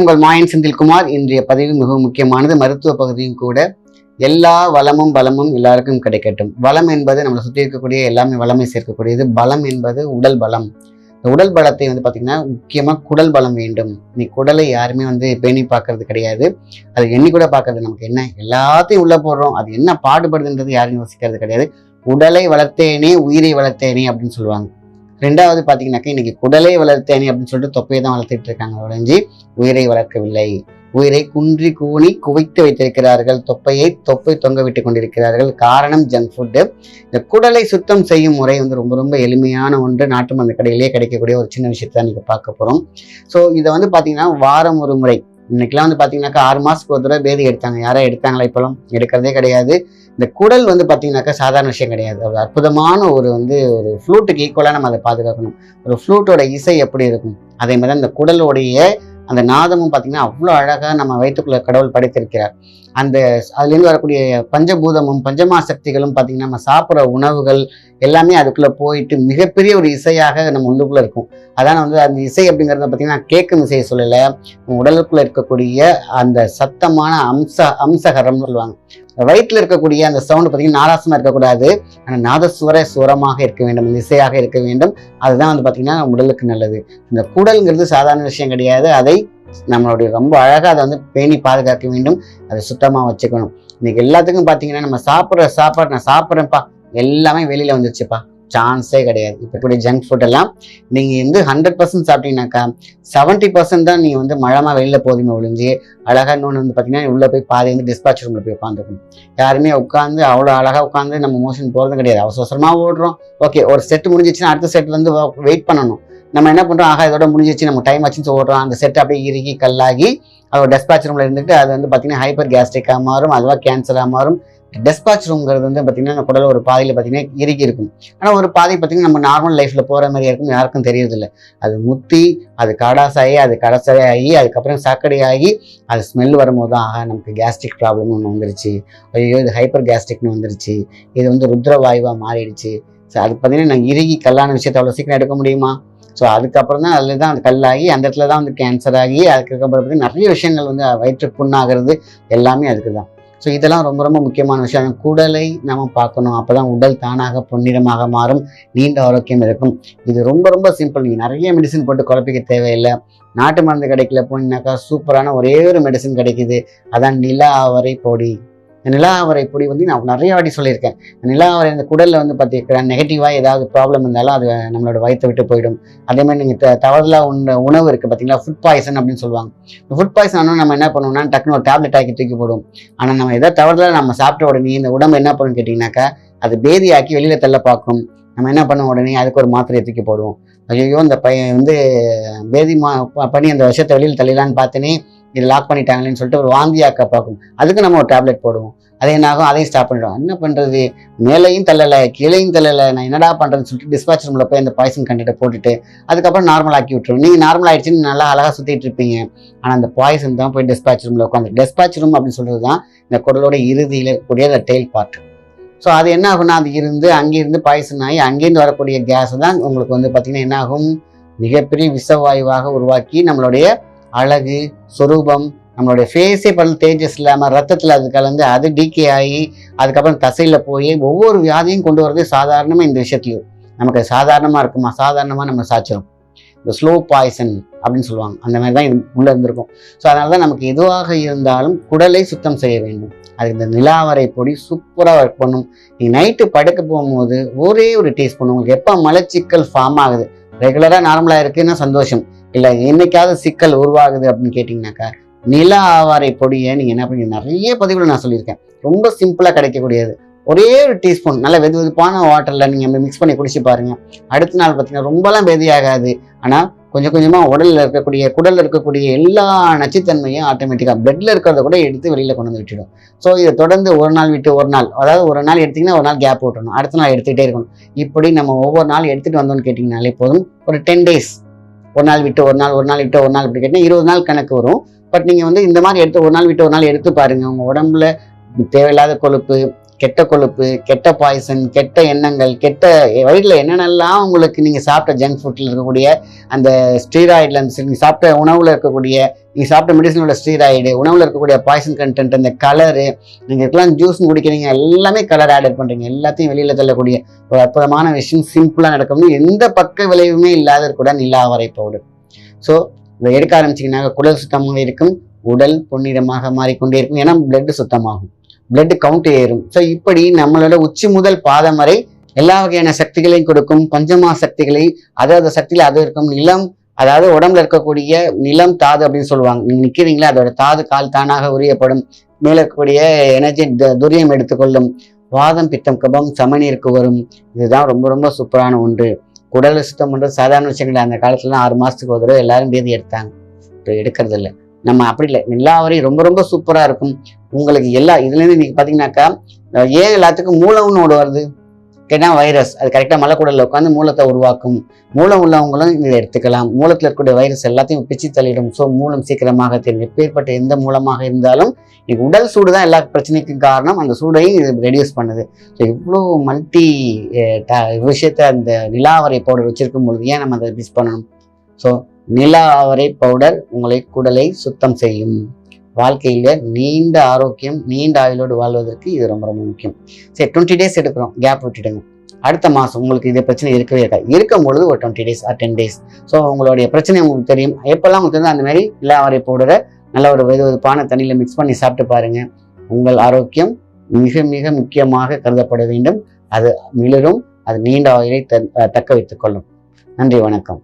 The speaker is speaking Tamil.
உங்கள் மாயன் செந்தில்குமார் இன்றைய பதிவு மிகவும் முக்கியமானது. மருத்துவ பகுதியும் கூட எல்லா வளமும் பலமும் எல்லாருக்கும் கிடைக்கட்டும். வளம் என்பது நம்மளை சுற்றி இருக்கக்கூடிய எல்லாமே வளமை சேர்க்கக்கூடியது. பலம் என்பது உடல் பலம். இந்த உடல் பலத்தை வந்து பார்த்திங்கன்னா முக்கியமாக குடல் பலம் வேண்டும். நீ குடலை யாருமே வந்து பேணி பார்க்கறது கிடையாது. அது எண்ணி கூட பார்க்கறது நமக்கு என்ன? எல்லாத்தையும் உள்ளே போடுறோம். அது என்ன பாடுபடுதுன்றது யாரும் யோசிக்கிறது கிடையாது. உடலை வளர்த்தேனே உயிரை வளர்த்தேனே அப்படின்னு சொல்லுவாங்க. ரெண்டாவது பார்த்தீங்கன்னாக்கா இன்னைக்கு குடலை வளர்த்தேனே அப்படின்னு சொல்லிட்டு தொப்பையை தான் வளர்த்துட்டு இருக்காங்க ஒழிஞ்சி உயிரை வளர்க்கவில்லை. உயிரை குன்றி கூணி குவித்து வைத்திருக்கிறார்கள். தொப்பையை தொப்பை தொங்க விட்டு கொண்டிருக்கிறார்கள். காரணம் ஜங்க் ஃபுட்டு இந்த குடலை சுத்தம் செய்யும் முறை வந்து ரொம்ப ரொம்ப எளிமையான ஒன்று. நாட்டு மருந்து கடையிலேயே கிடைக்கக்கூடிய ஒரு சின்ன விஷயத்தை தான் நீங்கள் பார்க்க போகிறோம் ஸோ இதை வந்து பார்த்தீங்கன்னா வாரம் ஒரு முறை இன்னைக்கெல்லாம் வந்து பார்த்தீங்கன்னாக்கா ஆறு மாதத்துக்கு ஒரு தடவை பேதி எடுத்தாங்க. யாரா எடுத்தாங்களா இப்போலாம் எடுக்கிறதே கிடையாது. இந்த குடல் வந்து பார்த்தீங்கன்னாக்கா சாதாரண விஷயம் கிடையாது. ஒரு அற்புதமான ஒரு வந்து ஒரு ஃப்ளூட்டுக்கு ஈக்குவலாக நம்ம அதை பாதுகாக்கணும். ஒரு ஃப்ளூட்டோட இசை எப்படி இருக்கும்? அதே மாதிரி தான் குடலுடைய அந்த நாதமும் பார்த்தீங்கன்னா அவ்வளோ அழகாக நம்ம வயிற்றுக்குள்ள கடவுள் படைத்திருக்கிறார். அந்த அதுலேருந்து வரக்கூடிய பஞ்சபூதமும் பஞ்சமா சக்திகளும் பார்த்தீங்கன்னா நம்ம சாப்பிட்ற உணவுகள் எல்லாமே அதுக்குள்ளே போயிட்டு மிகப்பெரிய ஒரு இசையாக நம்ம உள்ளுக்குள்ளே இருக்கும். அதான் வந்து அந்த இசை அப்படிங்கிறத பார்த்தீங்கன்னா கேட்கும் இசையை சொல்லலை. உடலுக்குள்ளே இருக்கக்கூடிய அந்த சத்தமான அம்ச அம்சகரம்னு சொல்லுவாங்க. வயிற்றில் இருக்கக்கூடிய அந்த சவுண்டு பார்த்தீங்கன்னா நாராசமாக இருக்கக்கூடாது. ஆனால் நாதஸ்வர சுவரமாக இருக்க வேண்டும் இசையாக இருக்க வேண்டும். அதுதான் வந்து பார்த்தீங்கன்னா உடலுக்கு நல்லது. இந்த குடல்ங்கிறது சாதாரண விஷயம் கிடையாது. அதை நம்மளுடைய ரொம்ப அழகாக அதை வந்து பேணி பாதுகாக்க வேண்டும். அதை சுத்தமாக வச்சுக்கணும். இன்னைக்கு எல்லாத்துக்கும் பார்த்தீங்கன்னா நம்ம சாப்பிட்ற சாப்பாடு நான் சாப்பிட்றேன்ப்பா. எல்லாமே வெளியில் வந்துருச்சுப்பா. சான்ஸே கிடையாது. இப்போ கூடிய ஜங்க் ஃபுட் எல்லாம் நீங்கள் வந்து ஹண்ட்ரட் பர்சன்ட் சாப்பிட்டீங்கன்னாக்கா செவன்ட்டி பர்சன்ட் தான் நீங்கள் வந்து மழமாக வெளியில் போதுமே ஒழிஞ்சு அழகாக இன்னொன்று வந்து பார்த்தீங்கன்னா உள்ளே போய் பாதி வந்து டிஸ்பாச் ரூமில் போய் உட்காந்துக்கணும் யாருமே உட்காந்து அவ்வளோ அழகாக உட்காந்து நம்ம மோஷன் போகிறதும் கிடையாது. அவசர அவசரமாக ஓடுறோம். ஓகே ஒரு செட் முடிஞ்சிச்சுன்னா அடுத்த செட் வந்து வெயிட் பண்ணணும். நம்ம என்ன பண்ணுறோம் ஆகா இதோட முடிஞ்சிச்சு. நம்ம டைம் வச்சுன்னு ஓடுறோம். அந்த செட் அப்படியே இறுகி கல்லாகி அதோட டெஸ்பாச் ரூமில் இருந்துட்டு அது வந்து பார்த்தீங்கன்னா ஹைப்பர் கேஸ்ட்ரிக்காக மாறும் அதுவாக கேன்சராக மாறும். டெஸ்பாச் ரூம்ங்கிறது வந்து பார்த்திங்கன்னா நம்ம குடல் ஒரு பாதையில் பார்த்தீங்கன்னா இறுகி இருக்கும். ஆனால் ஒரு பாதை பார்த்தீங்கன்னா நம்ம நார்மல் லைஃப்பில் போகிற மாதிரி இருக்கும் யாருக்கும் தெரியறதில்ல. அது முத்தி அது காடாசாயி அது கடசாகி அதுக்கப்புறம் சாக்கடை ஆகி அது ஸ்மெல் வரும்போது தான் ஆக நமக்கு கேஸ்ட்ரிக் ப்ராப்ளம் ஒன்று வந்துருச்சு. ஐயோ இது ஹைப்பர் கேஸ்ட்ரிக்னு வந்துருச்சு. இது வந்து ருத்ரவாயுவாக மாறிடுச்சு. ஸோ அது பார்த்தீங்கன்னா நான் இறுகி கல்லான விஷயத்தை அவ்வளோ சீக்கிரம் எடுக்க முடியுமா? ஸோ அதுக்கப்புறம் தான் அதில் தான் அந்த கல்லாகி அந்த இடத்துல தான் வந்து கேன்சர் ஆகி அதுக்கப்புறம் பார்த்தீங்கன்னா நிறைய விஷயங்கள் வந்து வயிற்று புண்ணாகிறது எல்லாமே அதுக்கு தான் ஸோ இதெல்லாம் ரொம்ப ரொம்ப முக்கியமான விஷயம். குடலை நம்ம பார்க்கணும். அப்போ தான் உடல் தானாக பொன்னிறமாக மாறும். நீண்ட ஆரோக்கியம் இருக்கும். இது ரொம்ப ரொம்ப சிம்பிள் நீங்கள் நிறைய மெடிசன் போட்டு குழப்பிக்க தேவையில்லை. நாட்டு மருந்து கிடைக்கல போனீங்கன்னாக்கா சூப்பரான ஒரே ஒரு மெடிசன் கிடைக்குது. அதான் நிலா அவரை பொடி. நிலாவரை பொடி வந்து நான் நிறைய வாட்டி சொல்லியிருக்கேன். நிலாவரை இந்த குடலில் வந்து பார்த்தீங்கன்னா நெகட்டிவாக ஏதாவது ப்ராப்ளம் இருந்தாலும் அது நம்மளோட வயத்தை விட்டு போயிடும். அதே மாதிரி நீங்கள் த தவறுதலாக உண்ண உணவு இருக்குது பார்த்தீங்களா ஃபுட் பாய்சன் அப்படின்னு சொல்லுவாங்க. இந்த ஃபுட் பாய்சன் ஆனால் நம்ம என்ன பண்ணுவோம்னா டக்குனு ஒரு டேப்லெட் ஆக்கி தூக்கி போடுவோம். ஆனால் நம்ம எதாவது தவறுதலாக நம்ம சாப்பிட்ட உடனே இந்த உடம்பு என்ன பண்ணணும்னு கேட்டிங்கனாக்கா அது பேதியாக்கி வெளியில் தள்ள பார்க்கும். நம்ம என்ன பண்ணுவோம் உடனே அதுக்கு ஒரு மாத்திரையை தூக்கி போடுவோம். ஐயோ இந்த பையன் வந்து பேதி மா ப- பண்ணி அந்த விஷயத்தை வெளியில் தள்ளிடலான்னு பார்த்தனே இது லாக் பண்ணிட்டாங்களேன்னு சொல்லிட்டு ஒரு வாந்தியாக்க பார்க்கும். அதுக்கு நம்ம ஒரு டேப்லெட் போடுவோம். அதே என்னாகும்? அதையும் ஸ்டாப் பண்ணிடுவோம். என்ன பண்ணுறது மேலையும் தள்ளலை கீழையும் தள்ளலை. நான் என்னடா பண்ணுறதுன்னு சொல்லிட்டு டிஸ்பாச் ரூமில் போய் அந்த பாய்சன் கண்டெட்டை போட்டுட்டு அதுக்கப்புறம் நார்மல் ஆக்கி விட்டுருவோம். நீங்கள் நார்மல் ஆகிடுச்சின்னு நல்லா அழகாக சுற்றிட்டு இருப்பீங்க. ஆனால் அந்த பாய்சன் தான் போய் டிஸ்பாச் ரூமில் உட்காந்து டிஸ்பாச் ரூம் அப்படின்னு சொல்கிறது தான் இந்த குடலோட இறுதியில் இருக்கக்கூடிய அந்த டெய்ல் பார்ட் ஸோ அது என்ன ஆகும்னா அது இருந்து அங்கேருந்து பாய்சன் ஆகி அங்கேருந்து வரக்கூடிய கேஸ் தான் உங்களுக்கு வந்து பார்த்திங்கன்னா என்ன ஆகும்? மிகப்பெரிய விஷவாயுவாக உருவாக்கி நம்மளுடைய அழகு சொரூபம் நம்மளுடைய ஃபேஸே பண்ண தேஜஸ் இல்லாமல் ரத்தத்தில் அது கலந்து அது டீக்கே ஆகி அதுக்கப்புறம் தசையில் போய் ஒவ்வொரு வியாதியும் கொண்டு வரது சாதாரணமாக இந்த விஷயத்துலையும் நமக்கு சாதாரணமாக இருக்குமா? சாதாரணமாக நம்ம சாச்சிரும். இந்த ஸ்லோ பாய்சன் அப்படின்னு சொல்லுவாங்க. அந்த மாதிரி தான் இது உள்ளே இருந்திருக்கும். ஸோ அதனால தான் நமக்கு எதுவாக இருந்தாலும் குடலை சுத்தம் செய்ய வேண்டும். அது இந்த நிலாவரை பொடி சூப்பராக ஒர்க் பண்ணும். நீங்கள் நைட்டு படுக்க போகும்போது ஒரே ஒரு டீஸ்பூன் உங்களுக்கு எப்போ மலச்சிக்கல் ஃபார்ம் ஆகுது? ரெகுலராக நார்மலாக இருக்குன்னா சந்தோஷம். இல்லை என்னைக்காவது சிக்கல் உருவாகுது அப்படின்னு கேட்டிங்கனாக்கா நில ஆவாரை பொடியை நீங்கள் என்ன பண்ணி நிறைய பதிவுகள் நான் சொல்லியிருக்கேன். ரொம்ப சிம்பிளாக கிடைக்கக்கூடியது. ஒரே ஒரு டீஸ்பூன் நல்ல வெது வெதுப்பான வாட்டரில் நீங்கள் மிக்ஸ் பண்ணி குடிச்சு பாருங்கள் அடுத்த நாள் பார்த்தீங்கன்னா ரொம்பலாம் வெதியாகாது ஆனால் கொஞ்சம் கொஞ்சமாக உடலில் இருக்கக்கூடிய குடலில் இருக்கக்கூடிய எல்லா நச்சுத்தன்மையும் ஆட்டோமேட்டிக்காக பிளட்டில் இருக்கிறத கூட எடுத்து வெளியில் கொண்டு வந்து விட்டுடும். ஸோ இதை தொடர்ந்து ஒரு நாள் விட்டு ஒரு நாள் அதாவது ஒரு நாள் எடுத்திங்கன்னா ஒரு நாள் கேப் விட்டணும் அடுத்த நாள் எடுத்துகிட்டே இருக்கணும். இப்படி நம்ம ஒவ்வொரு நாள் எடுத்துகிட்டு வந்தோம்னு கேட்டிங்கனாலே போதும். ஒரு டென் டேஸ் ஒரு நாள் விட்டு ஒரு நாள் ஒரு நாள் விட்டு ஒரு நாள் இப்படி கேட்டிங்கன்னா இருபது நாள் கணக்கு வரும். பட் நீங்கள் வந்து இந்த மாதிரி எடுத்து ஒரு நாள் விட்டு ஒரு நாள் எடுத்து பாருங்கள் உங்கள் உடம்புல தேவையில்லாத கொழுப்பு கெட்ட கொழுப்பு கெட்ட பாய்சன் கெட்ட எண்ணங்கள் கெட்ட வயிற்றில் என்னென்னலாம் உங்களுக்கு நீங்கள் சாப்பிட்ட ஜங்க் ஃபுட்டில் இருக்கக்கூடிய அந்த ஸ்டீராய்டில் நீங்கள் சாப்பிட்ட உணவில் இருக்கக்கூடிய நீங்கள் சாப்பிட்ட மெடிசனோட ஸ்டீராய்டு உணவில் இருக்கக்கூடிய பாய்சன் கண்டென்ட் அந்த கலரு நீங்கள் இருக்கலாம் ஜூஸ் குடிக்கிறீங்க எல்லாமே கலர் ஆட் பண்ணுறீங்க எல்லாத்தையும் வெளியில் தள்ளக்கூடிய ஒரு அற்புதமான விஷயம் சிம்பிளாக நடக்கணும் எந்த பக்க விளைவுமே இல்லாத கூட நிலாவரை பவுடர் ஸோ இதை எடுக்க ஆரம்பிச்சிங்கன்னா குடல் சுத்தமாக இருக்கும் உடல் பொன்னிறமாக மாறிக்கொண்டே இருக்கும் ஏன்னா பிளட் சுத்தமாகும். பிளட் கவுண்ட் ஏறும். ஸோ இப்படி நம்மளோட உச்சி முதல் பாதம் வரை எல்லா வகையான சக்திகளையும் கொடுக்கும். பஞ்சமா சக்திகளை அதாவது சக்தியில அது இருக்கும். நிலம் அதாவது உடம்புல இருக்கக்கூடிய நிலம் தாது அப்படின்னு சொல்லுவாங்க. நீங்க நிக்கிறீங்களா? அதோட தாது கால் தானாக உரியப்படும். மேல இருக்கக்கூடிய எனர்ஜி துரியம் எடுத்துக்கொள்ளும். வாதம் பித்தம் கபம் சமநீருக்கு வரும் இதுதான் ரொம்ப ரொம்ப சூப்பரான ஒன்று. குடல் சுத்தம் பண்ணுறது சாதாரண விஷயங்கள். அந்த காலத்துல ஆறு மாசத்துக்கு ஒரு தடவை எல்லாரும் பேதி எடுத்தாங்க. இப்போ எடுக்கிறது இல்லை நம்ம அப்படி இல்லை. எல்லா வரையும் ரொம்ப ரொம்ப சூப்பரா இருக்கும். உங்களுக்கு எல்லா இதுல இருந்து நீங்க பாத்தீங்கன்னாக்கா ஏன் எல்லாத்துக்கும் மூலம்னு ஓடு வருது? கேட்டா வைரஸ். அது கரெக்டா மலைக்கூடல உட்காந்து மூலத்தை உருவாக்கும். மூலம் உள்ளவங்களும் இதை எடுத்துக்கலாம். மூலத்துல இருக்கக்கூடிய வைரஸ் எல்லாத்தையும் பிச்சு தள்ளிடும். ஸோ மூலம் சீக்கிரமாக தெரியும். எப்பேற்பட்ட எந்த மூலமாக இருந்தாலும் இன்னைக்கு உடல் சூடு தான் எல்லா பிரச்சனைக்கும் காரணம். அந்த சூடையும் இது ரெடியூஸ் பண்ணுது. ஸோ இவ்வளோ மல்டி விஷயத்தை அந்த நிலாவரை பவுடர் வச்சிருக்கும் பொழுது ஏன் நம்ம அதை மிஸ் பண்ணணும்? ஸோ நிலாவரை பவுடர் உங்களை குடலை சுத்தம் செய்யும். வாழ்க்கையில் நீண்ட ஆரோக்கியம் நீண்ட ஆயுளோடு வாழ்வதற்கு இது ரொம்ப ரொம்ப முக்கியம். சரி டுவெண்ட்டி டேஸ் எடுக்கிறோம். கேப் விட்டுடுங்க. அடுத்த மாதம் உங்களுக்கு இது பிரச்சனை இருக்கவே இருக்காது. இருக்கும் பொழுது ஒரு twenty days or ten days so உங்களுடைய பிரச்சனை உங்களுக்கு தெரியும். எப்போல்லாம் உங்களுக்கு தெரியும் அந்த மாதிரி நிலாவரை போடுற நல்ல ஒரு வெது வெதுப்பான தண்ணியில் மிக்ஸ் பண்ணி சாப்பிட்டு பாருங்கள் உங்கள் ஆரோக்கியம் மிக மிக முக்கியமாக கருதப்பட வேண்டும். அது மிளரும். அது நீண்ட ஆயுளை த- தக்க வைத்துக் கொள்ளும். நன்றி வணக்கம்.